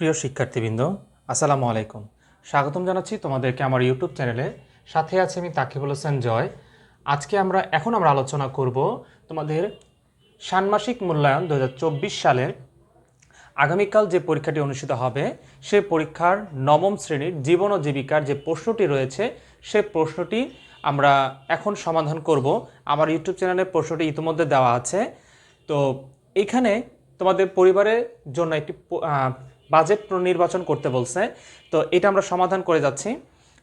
প্রিয় শিক্ষার্থীবৃন্দ, আসসালামু আলাইকুম। স্বাগতম জানাচ্ছি তোমাদেরকে আমার ইউটিউব চ্যানেলে। সাথে আছে আমি তাকিবুল হোসেন জয়। আজকে আমরা, এখন আমরা আলোচনা করব তোমাদের ষান্মাসিক মূল্যায়ন দু হাজার চব্বিশ সালের আগামীকাল যে পরীক্ষাটি অনুষ্ঠিত হবে, সে পরীক্ষার নবম শ্রেণির জীবন ও জীবিকার যে প্রশ্নটি রয়েছে, সে প্রশ্নটি আমরা এখন সমাধান করব। আমার ইউটিউব চ্যানেলে প্রশ্নটি ইতিমধ্যে দেওয়া আছে। তো এখানে তোমাদের পরিবারের জন্য একটি বাজেট নির্বাচন করতে বলছে। তো এটা আমরা সমাধান করে যাচ্ছি।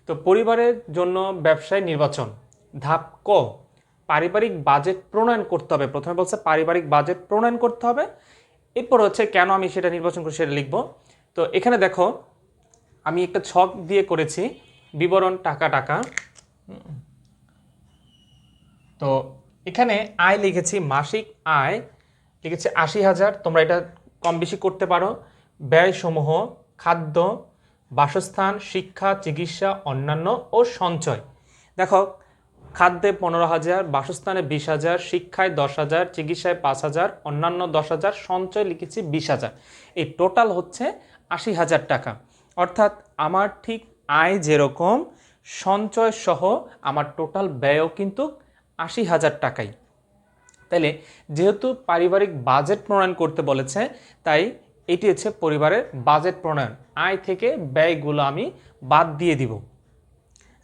তো পরিবারের জন্য ব্যবসায় নির্বাচন। ধাপ ক, পারিবারিক বাজেট প্রণয়ন করতে হবে। প্রথমে বলছে পারিবারিক বাজেট প্রণয়ন করতে হবে। এরপর হচ্ছে কেন আমি সেটা নির্বাচন করে সেটা লিখব। তো এখানে দেখো, আমি একটা ছক দিয়ে করেছি। বিবরণ, টাকা টাকা। তো এখানে আয় লিখেছি, মাসিক আয় লিখেছি আশি হাজার। তোমরা এটা কম বেশি করতে পারো। ব্যয়সমূহ, খাদ্য, বাসস্থান, শিক্ষা, চিকিৎসা, অন্যান্য ও সঞ্চয়। দেখো, খাদ্যে পনেরো হাজার, বাসস্থানে বিশ হাজার, শিক্ষায় দশ হাজার, চিকিৎসায় পাঁচ হাজার, অন্যান্য দশ হাজার, সঞ্চয় লিখেছি বিশ হাজার। এই টোটাল হচ্ছে আশি হাজার টাকা। অর্থাৎ আমার ঠিক আয় যেরকম, সঞ্চয় সহ আমার টোটাল ব্যয়ও কিন্তু আশি হাজার টাকাই। তাইলে যেহেতু পারিবারিক বাজেট প্রণয়ন করতে বলেছে, তাই এটি হচ্ছে পরিবারের বাজেট প্রণয়ন। আয় থেকে ব্যয়গুলো আমি বাদ দিয়ে দিব।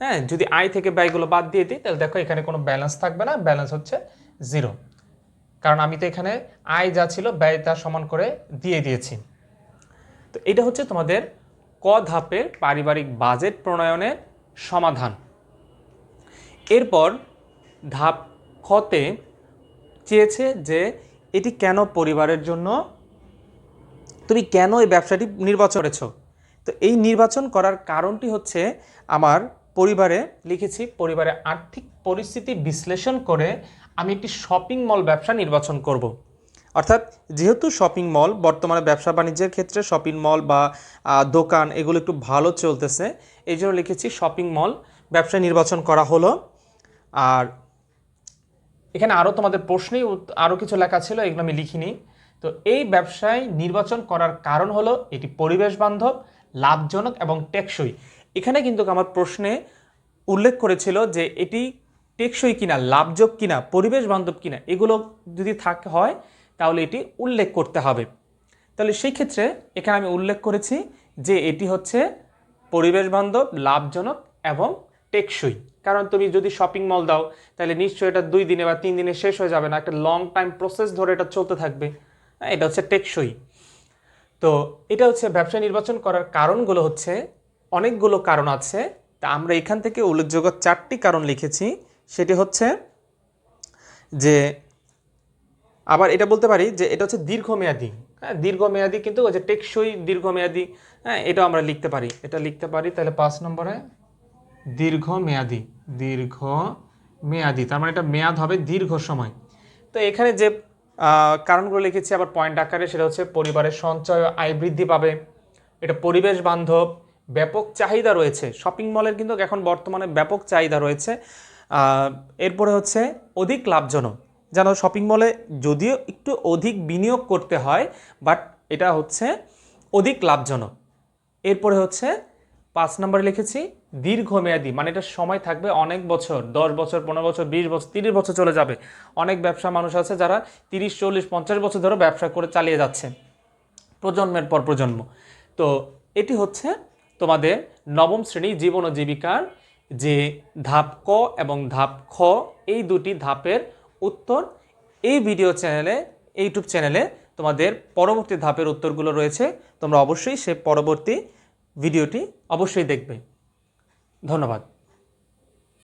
হ্যাঁ যদি আয় থেকে ব্যয়গুলো বাদ দিয়ে দিই, তাহলে দেখো এখানে কোনো ব্যালেন্স থাকবে না, ব্যালেন্স হচ্ছে জিরো। কারণ আমি তো এখানে আয় যা ছিল, ব্যয় তা সমান করে দিয়ে দিয়েছি। তো এটা হচ্ছে তোমাদের ক ধাপের পারিবারিক বাজেট প্রণয়নের সমাধান। এরপর ধাপ খতে চেয়েছে যে এটি কেন পরিবারের জন্য তুমি কেন এই ব্যবসাটি নির্বাচন করেছ? তো এই নির্বাচন করার কারণটি হচ্ছে আমার পরিবারে লিখেছি পরিবারের আর্থিক পরিস্থিতি বিশ্লেষণ করে আমি একটি শপিং মল ব্যবসা নির্বাচন করব। অর্থাৎ যেহেতু শপিং মল বর্তমানে ব্যবসা বাণিজ্যের ক্ষেত্রে শপিং মল বা দোকান এগুলো একটু ভালো চলতেছে, এই জন্য লিখেছি শপিং মল ব্যবসা নির্বাচন করা হলো। আর এখানে আরও তোমাদের প্রশ্নেই আরও কিছু লেখা ছিল, এগুলো আমি লিখিনি। তো এই ব্যবসায় নির্বাচন করার কারণ হলো এটি পরিবেশ বান্ধব, লাভজনক এবং টেকসই। এখানে কিন্তু আমার প্রশ্নে উল্লেখ করেছিল যে এটি টেকসই কিনা, লাভজনক কিনা, পরিবেশ বান্ধব কিনা, এগুলো যদি থাকে হয় তাহলে এটি উল্লেখ করতে হবে। তাহলে সেই ক্ষেত্রে এখানে আমি উল্লেখ করেছি যে এটি হচ্ছে পরিবেশ বান্ধব, লাভজনক এবং টেকসই। কারণ তুমি যদি শপিং মল দাও, তাহলে নিশ্চয়ই এটা দুই দিনে বা তিন দিনে শেষ হয়ে যাবে না, একটা লং টাইম প্রসেস ধরে এটা চলতে থাকবে। এটা হচ্ছে টেকসই। তো এটা হচ্ছে ব্যবসা নির্বাচন করার কারণগুলো হচ্ছে, অনেকগুলো কারণ আছে। তা আমরা এখান থেকে উল্লেখযোগ্য চারটি কারণ লিখেছি। সেটি হচ্ছে যে, আবার এটা বলতে পারি যে এটা হচ্ছে দীর্ঘমেয়াদী। হ্যাঁ দীর্ঘমেয়াদী কিন্তু ওই যে টেকসই দীর্ঘমেয়াদী হ্যাঁ এটাও আমরা লিখতে পারি। এটা লিখতে পারি তাহলে পাঁচ নম্বরে, দীর্ঘমেয়াদী দীর্ঘ মেয়াদি তার মানে এটা মেয়াদ হবে দীর্ঘ সময়। তো এখানে যে কারণগুলো লিখেছি, আবার পয়েন্ট আকারে, সেটা হচ্ছে পরিবারের সঞ্চয়, আয় বৃদ্ধি পাবে, এটা পরিবেশ বান্ধব, ব্যাপক চাহিদা রয়েছে শপিং মলের কিন্তু এখন বর্তমানে ব্যাপক চাহিদা রয়েছে এরপরে হচ্ছে অধিক লাভজনক, যেন শপিং মলে যদিও একটু অধিক বিনিয়োগ করতে হয় বাট এটা হচ্ছে অধিক লাভজনক, এরপরে হচ্ছে পাঁচ নম্বরে লিখেছি, দীর্ঘমেয়াদী মানে এটা সময় থাকবে অনেক বছর, দশ বছর, পনেরো বছর, বিশ বছর, তিরিশ বছর চলে যাবে। অনেক ব্যবসা মানুষ আছে যারা তিরিশ, চল্লিশ, পঞ্চাশ বছর ধরে ব্যবসা করে চালিয়ে যাচ্ছে, প্রজন্মের পর প্রজন্ম। তো এটি হচ্ছে তোমাদের নবম শ্রেণি জীবন ও জীবিকার যে ধাপ ক এবং ধাপ খ, এই দুটি ধাপের উত্তর। এই ভিডিও চ্যানেলে, ইউটিউব চ্যানেলে তোমাদের পরবর্তী ধাপের উত্তরগুলো রয়েছে, তোমরা অবশ্যই সে পরবর্তী ভিডিওটি অবশ্যই দেখবে। ধন্যবাদ।